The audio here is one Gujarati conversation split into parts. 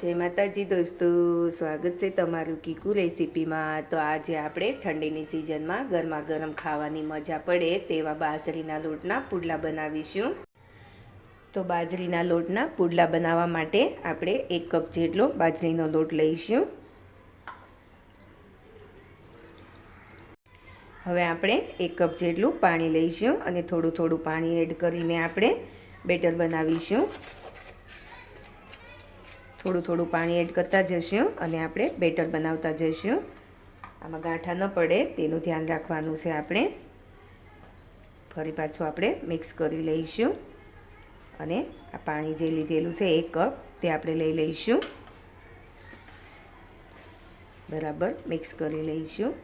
જય માતાજી દોસ્તો, સ્વાગત છે તમારું કીકુ રેસીપીમાં. તો આજે આપણે ઠંડીની સિઝનમાં ગરમા ગરમ ખાવાની મજા પડે તેવા બાજરીના લોટના પુડલા બનાવીશું. તો બાજરીના લોટના પુડલા બનાવવા માટે આપણે એક કપ જેટલો બાજરીનો લોટ લઈશું. હવે આપણે એક કપ જેટલું પાણી લઈશું અને થોડું થોડું પાણી એડ કરીને આપણે બેટર બનાવીશું. થોડું થોડું પાણી એડ કરતા જઈશું અને આપણે બેટર બનાવતા જઈશું. આમાં ગાંઠા ન પડે, તેનું ધ્યાન રાખવાનું છે આપણે. ફરી પાછું આપણે મિક્સ કરી લઈશું. અને આ પાણી જે લીધેલું છે એક કપ, તે આપણે લઈ લઈશું. બરાબર, મિક્સ કરી લઈશું.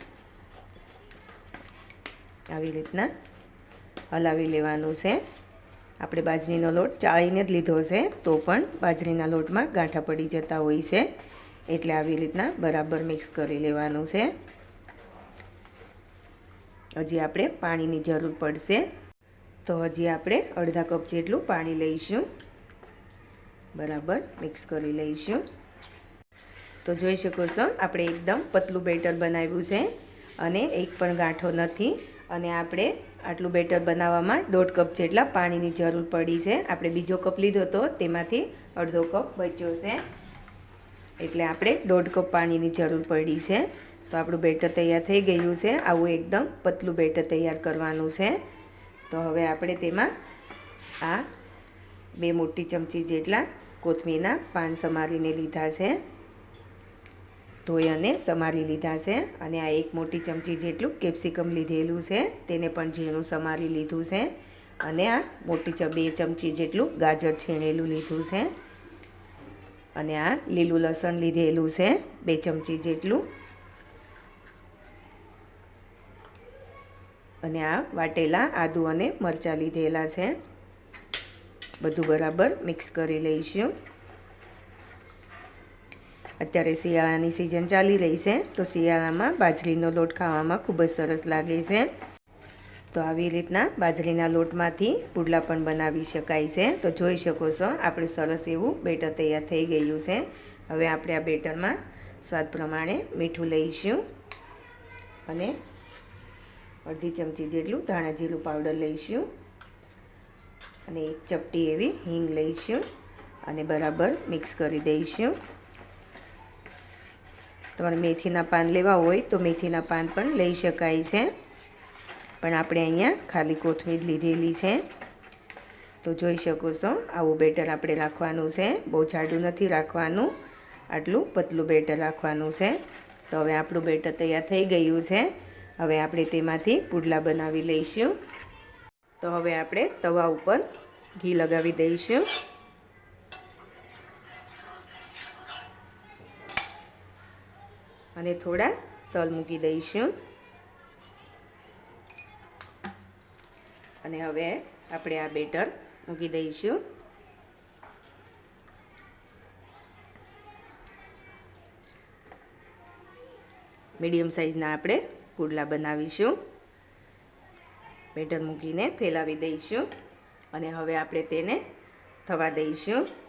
આવી રીતના હલાવી લેવાનું છે. આપણે બાજરીનો લોટ ચાળીને જ લીધો છે, તો પણ બાજરીના લોટમાં ગાંઠા પડી જતા હોય છે. એટલે આવી રીતના બરાબર મિક્સ કરી લેવાનું છે. હજી આપણે પાણીની જરૂર પડશે. તો હજી આપણે અડધા કપ જેટલું પાણી લઈશું. બરાબર મિક્સ કરી લઈશું. તો જોઈ શકો છો, આપણે એકદમ પતલું બેટર બનાવ્યું છે અને એક પણ ગાંઠો નથી. અને આપણે આટલું બેટર બનાવવામાં દોઢ કપ જેટલા પાણીની જરૂર પડી છે. આપણે બીજો કપ લીધો હતો તેમાંથી અડધો કપ બચ્યો છે. એટલે આપણે દોઢ કપ પાણીની જરૂર પડી છે. તો આપણું બેટર તૈયાર થઈ ગયું છે. આવું એકદમ પતલું બેટર તૈયાર કરવાનું છે. તો હવે આપણે તેમાં આ બે મોટી ચમચી જેટલા કોથમીરના પાન સમારીને લીધા છે. ધોઈ અને સમારી લીધા છે. અને આ એક મોટી ચમચી જેટલું કેપ્સિકમ લીધેલું છે. તેને પણ ઝીણું સમારી લીધું છે. અને આ મોટી બે ચમચી જેટલું ગાજર છીણેલું લીધું છે. અને આ લીલું લસણ લીધેલું છે. બે ચમચી જેટલું. અને આ વાટેલા આદુ અને મરચાં લીધેલા છે. બધું બરાબર મિક્સ કરી લઈશું. અત્યારે શિયાળાની સિઝન ચાલી રહી છે, તો શિયાળામાં બાજરીનો લોટ ખાવામાં ખૂબ જ સરસ લાગે છે. તો આવી રીતના બાજરીના લોટમાંથી પુડલા પણ બનાવી શકાય છે. તો જોઈ શકો છો, આપણે સરસ એવું બેટર તૈયાર થઈ ગયું છે. હવે આપણે આ બેટરમાં સ્વાદ પ્રમાણે મીઠું લઈશું અને અડધી ચમચી જેટલું ધાણા જીરું પાવડર લઈશું અને એક ચપટી એવી હિંગ લઈશું અને બરાબર મિક્સ કરી દઈશું. તમારે મેથીના પાન લેવા હોય તો મેથીના પાન પણ લઈ શકાય છે. પણ આપણે અહીંયા ખાલી કોથમીર લીધેલી છે. તો જોઈ શકો છો, આવું બેટર આપણે રાખવાનું છે. બહુ જાડું નથી રાખવાનું, આટલું પતલું બેટર રાખવાનું છે. તો હવે આપણું બેટર તૈયાર થઈ ગયું છે. હવે આપણે તેમાંથી પુડલા બનાવી લઈશું. તો હવે આપણે તવા ઉપર ઘી લગાવી દઈશું. અને થોડા તલ મૂકી દઈશું. અને હવે આપણે આ બેટર મૂકી દઈશું. મીડિયમ સાઇઝના આપણે કુડલા બનાવીશું. બેટર મૂકીને ફેલાવી દઈશું. અને હવે આપણે તેને થવા દઈશું.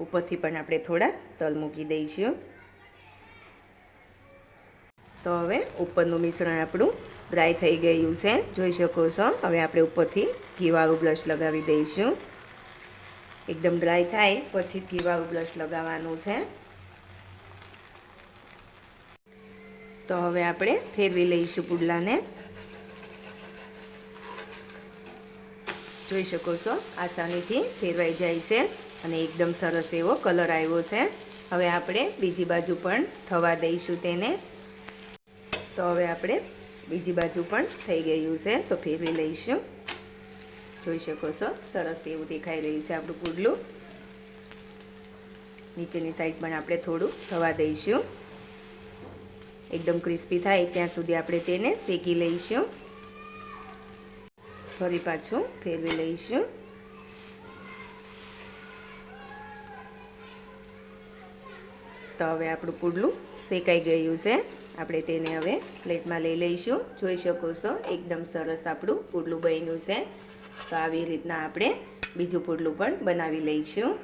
ઉપરથી પણ આપણે થોડા તલ મૂકી દઈશું. તો હવે ઉપરનું મિશ્રણ આપણું ડ્રાય થઈ ગયું છે. જોઈ શકો છો, હવે આપણે ઉપરથી ઘીવાળું બ્લશ લગાવી દઈશું. એકદમ ડ્રાય થાય, પછી ઘીવાળું બ્લશ લગાવવાનું છે. તો હવે આપણે ફેરવી લઈશું પુડલાને. જોઈ શકો છો. આસાનીથી ફેરવાઈ જાય છે અને એકદમ સરસ એવો કલર આવ્યો છે. હવે આપણે બીજી બાજુ પણ થવા દઈશું તેને. તો હવે આપણે બીજી બાજુ પણ થઈ ગયું છે, તો ફેરવી લઈશું. જોઈ શકો છો, સરસ એવું દેખાઈ રહ્યું છે આપણું પુડલું. નીચેની સાઈડ પણ આપણે થોડું થવા દઈશું. એકદમ ક્રિસ્પી થાય ત્યાં સુધી આપણે તેને શેકી લઈશું. ફરી પાછું ફેરવી લઈશું. તો હવે આપણું પુડલું શેકાઈ ગયું છે. આપણે તેને હવે પ્લેટમાં લઈ લઈશું. જોઈ શકો છો, એકદમ સરસ આપણું પુડલું બન્યું છે. તો આવી રીતના આપણે બીજું પુડલું પણ બનાવી લઈશું.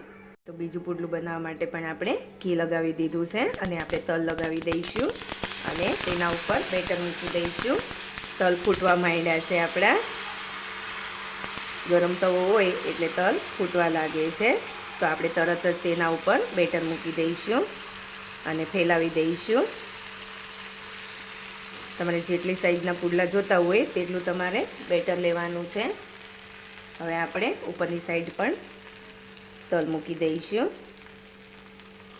તો બીજું પુડલું બનાવવા માટે પણ આપણે ઘી લગાવી દીધું છે અને આપણે તલ લગાવી દઈશું. અને તેના ઉપર બેટર મૂકી દઈશું. તલ ફૂટવા માંડ્યા છે આપણા. ગરમ તવો હોય એટલે તલ ફૂટવા લાગે છે. તો આપણે તરત જ તેના ઉપર બેટર મૂકી દઈશું અને ફેલાવી દઈશું. તમારે જેટલી સાઈઝના પુડલા જોતા હોય તેટલું તમારે બેટર લેવાનું છે. હવે આપણે ઉપરની સાઈડ પણ તલ મૂકી દઈશું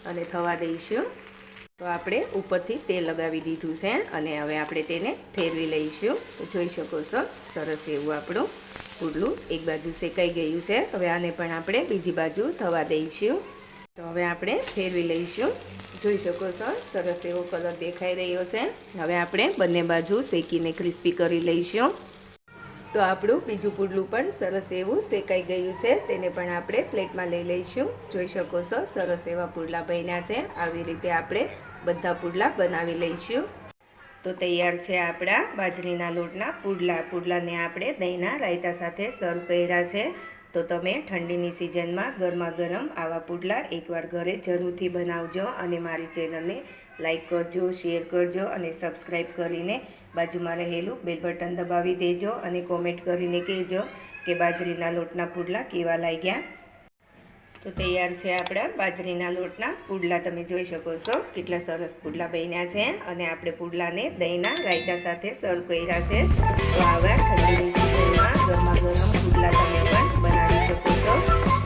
અને થવા દઈશું. તો આપણે ઉપરથી તેલ લગાવી દીધું છે અને હવે આપણે તેને ફેરવી લઈશું. જોઈ શકો છો, સરસ એવું આપણું પુડલું એક બાજુ શેકાઈ ગયું છે હવે આને પણ આપણે બીજી બાજુ થવા દઈશું. તો હવે આપણે ફેરવી લઈશું. જોઈ શકો છો, સરસ એવો કલર દેખાઈ રહ્યો છે. હવે આપણે બંને બાજુ શેકીને ક્રિસ્પી કરી લઈશું. તો આપણું બીજું પુડલું પણ સરસ એવું શેકાઈ ગયું છે, તેને પણ આપણે પ્લેટમાં લઈ લઈશું. જોઈ શકો છો, સરસ એવા પુડલા બન્યા છે. આવી રીતે આપણે બધા પુડલા બનાવી લઈશું. તો તૈયાર છે આપણા બાજરીના લોટના પુડલા. પુડલાને આપણે દહીંના રાયતા સાથે સર્વ કર્યા છે. તો તમે ઠંડીની સિઝનમાં ગરમા ગરમ આવા પુડલા એકવાર ઘરે જરૂરથી બનાવજો અને મારી ચેનલને લાઈક કરજો, શેર કરજો અને સબસ્ક્રાઈબ કરીને બાજુમાં રહેલું બેલ બટન દબાવી દેજો અને કોમેન્ટ કરીને કહેજો કે બાજરીના લોટના પુડલા કેવા લાગ્યા. તો તૈયાર છે આપણા બાજરીના લોટના. પુડલા તમે જોઈ શકો છો. કેટલા સરસ પુડલા બન્યા છે. અને આપણે પુડલાને દહીંના રાયતા સાથે સર્વ કર્યા છે. તો આવા ઠંડીની સિઝનમાં ગરમા ગરમ પુડલા તમે પણ બનાવી